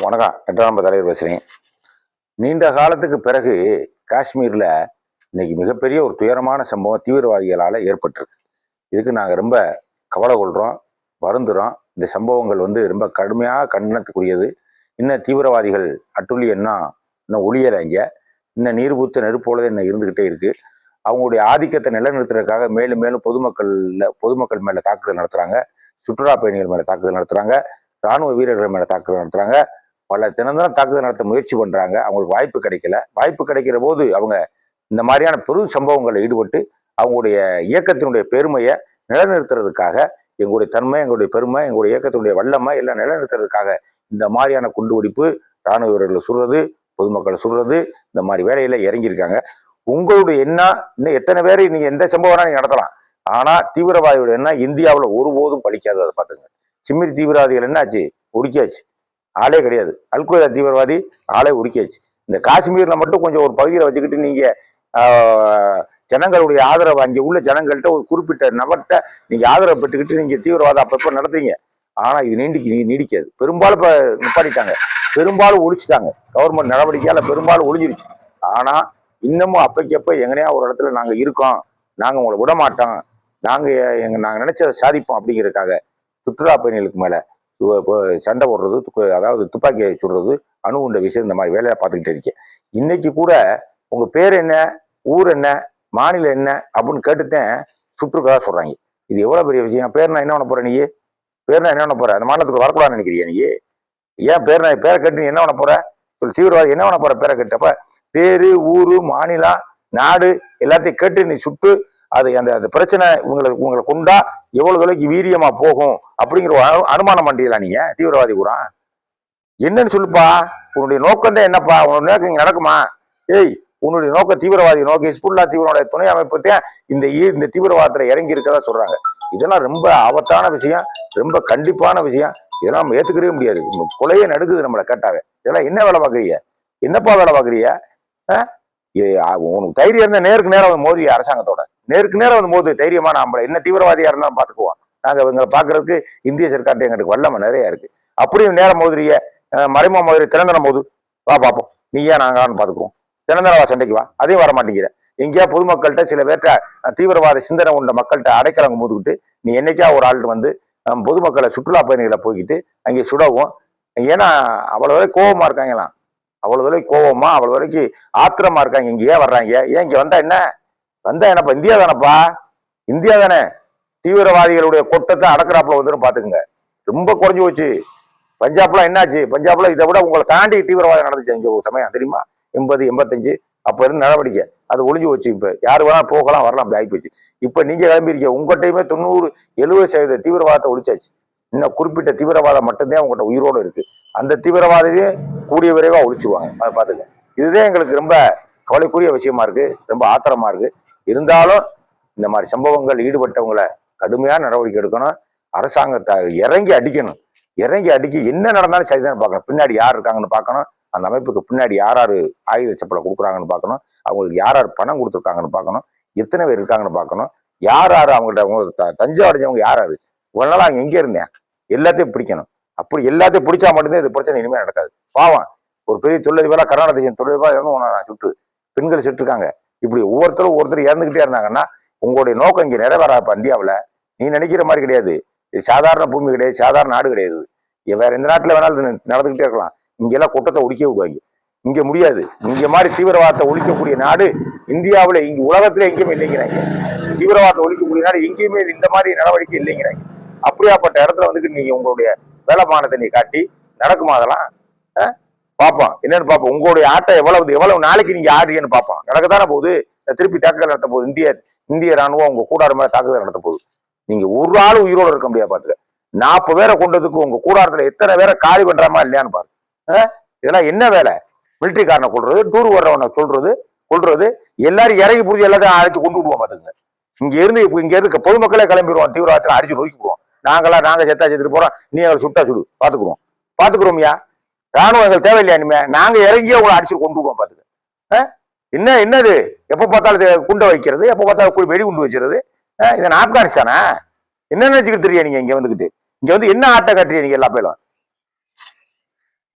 வணக்கம். எட்டாம் தலைவர் பேசுகிறேன் நீண்ட காலத்துக்கு பிறகு காஷ்மீரில் இன்னைக்கு மிகப்பெரிய ஒரு துயரமான சம்பவம் தீவிரவாதிகளால் ஏற்பட்டிருக்கு. இதுக்கு நாங்கள் ரொம்ப கவலை கொள்கிறோம் வருந்துறோம். இந்த சம்பவங்கள் வந்து ரொம்ப கடுமையாக கண்டனத்துக்குரியது. இன்னும் தீவிரவாதிகள் அட்டுள்ளி என்ன இன்னும் ஒளியலைங்க இன்னும் நீர் பூத்த நெருப்போல இன்னும் இருந்துக்கிட்டே இருக்குது அவங்களுடைய ஆதிக்கத்தை நிலைநிறுத்துறதுக்காக மேலும் மேலும் பொதுமக்களில் பொதுமக்கள் மேலே தாக்குதல் நடத்துகிறாங்க சுற்றுலா பயணிகள் மேலே தாக்குதல் நடத்துகிறாங்க ராணுவ வீரர்கள் மேலே தாக்குதல் நடத்துகிறாங்க பல தினந்தனம் தாக்குதல் நடத்த முயற்சி பண்றாங்க. அவங்களுக்கு வாய்ப்பு கிடைக்கல. வாய்ப்பு கிடைக்கிற போது அவங்க இந்த மாதிரியான பெரும் சம்பவங்களில் ஈடுபட்டு அவங்களுடைய இயக்கத்தினுடைய பெருமையை நிலைநிறுத்துறதுக்காக எங்களுடைய தன்மை எங்களுடைய பெருமை எங்களுடைய இயக்கத்தினுடைய வல்லமை எல்லாம் நிலைநிறுத்துறதுக்காக இந்த மாதிரியான குண்டுவெடிப்பு ராணுவ வீரர்களை சுடுறது பொதுமக்களை சுடுறது இந்த மாதிரி வேலையில இறங்கியிருக்காங்க. உங்களுடைய என்ன இன்னும் எத்தனை பேர் நீங்க எந்த சம்பவம் நீங்க நடத்தலாம். ஆனா தீவிரவாதியோட என்ன இந்தியாவில் ஒருபோதும் பழிக்காது அதை பார்த்துங்க சிம்மிரி தீவிரவாதிகள் என்னாச்சு? ஒடுக்கியாச்சு. ஆளே கிடையாது. அல்கொய்தா தீவிரவாதி ஆளே உருக்கியாச்சு. இந்த காஷ்மீர்ல மட்டும் கொஞ்சம் ஒரு பகுதியில் வச்சுக்கிட்டு நீங்க ஜனங்களுடைய ஆதரவு அங்கே உள்ள ஜனங்கள்கிட்ட ஒரு குறிப்பிட்ட நபர்கிட்ட நீங்க ஆதரவு பெற்றுக்கிட்டு நீங்க தீவிரவாதம் அப்பப்ப நடத்துறீங்க. ஆனா இது நீடிக்கு நீடிக்காது. பெரும்பாலும் இப்ப நிப்பாடிட்டாங்க பெரும்பாலும் ஒழிச்சிட்டாங்க. கவர்மெண்ட் நடவடிக்கையால பெரும்பாலும் ஒழிஞ்சிருச்சு. ஆனா இன்னமும் அப்பைக்கப்ப எங்கனையா ஒரு இடத்துல நாங்க இருக்கோம். நாங்க உங்களை விட மாட்டோம் நாங்க எங்க நாங்க நினைச்சதை சாதிப்போம் அப்படிங்கிறதுக்காக சுற்றுலா பயணிகளுக்கு மேலே சண்டை போடுறது அதாவது துப்பாக்கியை சுடுறது அணு உண்ட விஷயம் இந்த மாதிரி வேலையை பார்த்துக்கிட்டு இருக்கேன். இன்னைக்கு கூட உங்க பேர் என்ன ஊர் என்ன மாநிலம் என்ன அப்படின்னு கேட்டுட்டேன் சுற்றுக்கதா சொல்றாங்க. இது எவ்வளவு பெரிய விஷயம்? பேர் நான் என்ன பண்ண போகிறேன் நீ? பேர் நான் என்ன பண்ண போகிறேன் அந்த மாநிலத்துக்கு வரக்கூடாதுன்னு நினைக்கிறியா நீ? ஏன் பேர் நான் பேரை கேட்டு நீ என்ன பண்ண போற? ஒரு தீவிரவாதி என்ன பண்ண போற பேரை கேட்டப்ப பேரு ஊரு மாநிலம் நாடு எல்லாத்தையும் கேட்டு நீ சுட்டு அது அந்த அந்த பிரச்சனை உங்களை உங்களை கொண்டா எவ்வளவு தொலைக்கு வீரியமா போகும் அப்படிங்கிற ஒரு அனுமானம் பண்றீங்களா நீங்க? தீவிரவாதி கூட. என்னன்னு சொல்லுப்பா உன்னுடைய நோக்கம் தான் என்னப்பா? உன்னோட நோக்கம் இங்க நடக்குமா? ஏய் உன்னுடைய நோக்கம் தீவிரவாதி நோக்கம். ஹிஸ்புல்லா தீவிரவாத துணை அமைப்பு இந்த ஈ- இந்த தீவிரவாதத்துல இறங்கி இருக்கதா சொல்றாங்க. இதெல்லாம் ரொம்ப ஆபத்தான விஷயம் ரொம்ப கண்டிப்பான விஷயம். இதெல்லாம் நம்ம ஏத்துக்கவே முடியாது. கொலையே நடுக்குது நம்மளை கேட்டாவே. இதெல்லாம் என்ன வேலை பாக்குறீங்க என்னப்பா வேலை பாக்குறீங்க ஆ? உனக்கு தைரியம் இருந்தா நேருக்கு நேரம் மோதி அரசாங்கத்தோட. நேருக்கு நேரம் வந்து போது தைரியமான ஆம்பளை என்ன தீவிரவாதியா இருந்தாலும் பாத்துக்குவோம். நாங்க இவங்களை பாக்குறதுக்கு இந்திய சர்க்கார்ட்ட எங்களுக்கு வல்லமை நிறைய இருக்கு. அப்படியும் நேரம் மோதிரிய மறைமுக மோதிரி திறந்தன போது வா பார்ப்போம் நீ ஏன் நாங்களான்னு பாத்துக்குவோம்? திறந்தன வா சண்டைக்கு வா. அதையும் வர மாட்டேங்கிற. எங்கேயா பொதுமக்கள்கிட்ட சில பேர்கிட்ட தீவிரவாத சிந்தனை உண்ட மக்கள்கிட்ட அடைக்கலங்க மோதுக்கிட்டு நீ என்னைக்கா ஒரு ஆள் வந்து பொதுமக்களை சுற்றுலா பயணிகளை போய்கிட்டு அங்கே சுடவும். ஏன்னா அவ்வளோ வரை கோபமா இருக்காங்களாம். அவ்வளோ வரை கோபமா அவ்வளோ வரைக்கும் ஆத்திரமா இருக்காங்க. இங்கேயே ஏன் வர்றாங்க. ஏன் இங்கே வந்தா என்ன? வந்தா என்னப்பா? இந்தியா தானப்பா? இந்தியா தானே? தீவிரவாதிகளுடைய கொட்டத்தை அடக்கிறாப்புல வந்துடும் பாத்துக்குங்க. ரொம்ப குறைஞ்சு போச்சு. பஞ்சாப்லாம் என்னாச்சு? பஞ்சாப்ல இதை விட உங்களை தாண்டி தீவிரவாதம் நடந்துச்சு இங்க ஒரு சமயம் தெரியுமா? எண்பது எண்பத்தஞ்சு அப்ப இருந்து நடவடிக்கை. அது ஒளிஞ்சு போச்சு இப்ப. யாரு வேணா போகலாம் வரலாம் அப்படி ஆகிப்போச்சு இப்ப நீங்க கிளம்பிருக்க உங்கள்கிட்டயுமே தொண்ணூறு எழுபது சதவீத தீவிரவாதத்தை ஒழிச்சாச்சு. இன்னும் குறிப்பிட்ட தீவிரவாதம் மட்டும்தான் உங்கள்கிட்ட உயிரோடு இருக்கு. அந்த தீவிரவாதத்தையும் கூடிய விரைவா ஒழிச்சுவாங்க அதை பாத்துக்க இதுதான் எங்களுக்கு ரொம்ப கவலைக்குரிய விஷயமா இருக்கு. ரொம்ப ஆத்திரமா இருக்கு. இருந்தாலும் இந்த மாதிரி சம்பவங்கள் ஈடுபட்டவங்களை கடுமையான நடவடிக்கை எடுக்கணும். அரசாங்கத்தை இறங்கி அடிக்கணும். இறங்கி அடிக்க என்ன நடந்தாலும் சரிதான் பார்க்கணும். பின்னாடி யார் இருக்காங்கன்னு பார்க்கணும். அந்த அமைப்புக்கு பின்னாடி யார் யார் ஆயுத சப்பலை கொடுக்குறாங்கன்னு பார்க்கணும். அவங்களுக்கு யார் யார் பணம் கொடுத்துருக்காங்கன்னு பார்க்கணும். எத்தனை பேர் இருக்காங்கன்னு பார்க்கணும். யார் யார் அவங்கள்ட்ட அவங்க த- அடைஞ்சவங்க யார் யாரு? இவ்வளவு நாள் அங்க எங்கே இருந்தேன்? எல்லாத்தையும் பிடிக்கணும். அப்படி எல்லாத்தையும் பிடிச்சா மட்டும்தான் இது பிரச்சனை இனிமேல் நடக்காது. பாவம். ஒரு பெரிய தொழிலதிபராக கர்நாடக தேசம் தொழிலதிபராக இருந்து நான் சுட்டு. பெண்கள் சுட்டுருக்காங்க இப்படி ஒவ்வொருத்தரும் ஒருத்தர் இறந்துகிட்டே இருந்தாங்கன்னா உங்களுடைய நோக்கம் இங்கே நிறைவேறா இப்ப நீ நினைக்கிற மாதிரி கிடையாது. இது சாதாரண பூமி கிடையாது சாதாரண நாடு கிடையாது இது. வேற எந்த நாட்டில் வேணாலும் நடந்துகிட்டே இருக்கலாம். இங்கெல்லாம் குற்றத்தை ஒழிக்க விடுவாங்க இங்கே முடியாது. இங்கே மாதிரி தீவிரவாதத்தை ஒழிக்கக்கூடிய நாடு இந்தியாவுல இங்கே உலகத்துல எங்கேயுமே இல்லைங்கிறாங்க. தீவிரவாதத்தை ஒழிக்கக்கூடிய நாடு எங்கேயுமே இந்த மாதிரி நடவடிக்கை இல்லைங்கிறாங்க. அப்படியாப்பட்ட இடத்துல வந்துட்டு நீங்க உங்களுடைய வேலைமானத்தை நீ காட்டி நடக்குமா அதெல்லாம்? பார்ப்பான் என்னன்னு பார்ப்போம் உங்களுடைய ஆட்டம் எவ்வளவு எவ்வளவு நாளைக்கு நீங்க ஆடுறீங்கன்னு பார்ப்போம் நடக்கத்தானே போகுது? திருப்பி தாக்குதல் நடத்த போகுது. இந்திய இந்திய ராணுவம் உங்க கூடார மேல தாக்குதல் நடத்த போகுது. நீங்க ஒரு ஆள் உயிரோட இருக்க முடியாது பாத்துக்க. நாற்பது பேரை கொண்டதுக்கு உங்க கூடாரத்துல எத்தனை பேரை காலி பண்றாமா இல்லையான்னு பாரு. இதெல்லாம் என்ன வேலை? மிலிட்டரிக்காரனை கொள்றது டூர் வர்றவனை சொல்றது கொள்றது எல்லாரும் இறங்கி புரிஞ்சு எல்லாத்தையும் அழைச்சி கொண்டு விடுவோம் பாத்துங்க இங்க இருந்து இங்க இருந்து பொதுமக்களே கிளம்பிடுவோம் தீவிரவாதத்தில் அடிச்சு நோக்கி போவோம். நாங்களா நாங்க செத்தா செத்துட்டு போறோம். நீ எங்களை சுட்டா சுடு. பாத்துக்குறோம் பாத்துக்கிறோம்யா ராணுவம் எங்களுக்கு தேவையில்லையா இனிமே? நாங்க இறங்கியே உங்களை அடிச்சு கொண்டு விடுவோம் பாத்துக்க. என்ன என்னது? எப்ப பார்த்தாலும் இது குண்டை வைக்கிறது எப்ப பார்த்தாலும் வெடி குண்டு வச்சிருது. இதன் ஆப்கானிஸ்தானா? என்ன நினைச்சுக்கிட்டு தெரியா நீங்க இங்க வந்துகிட்டு இங்க வந்து என்ன ஆட்டை கட்டுறீங்க நீங்க எல்லா பேரும்?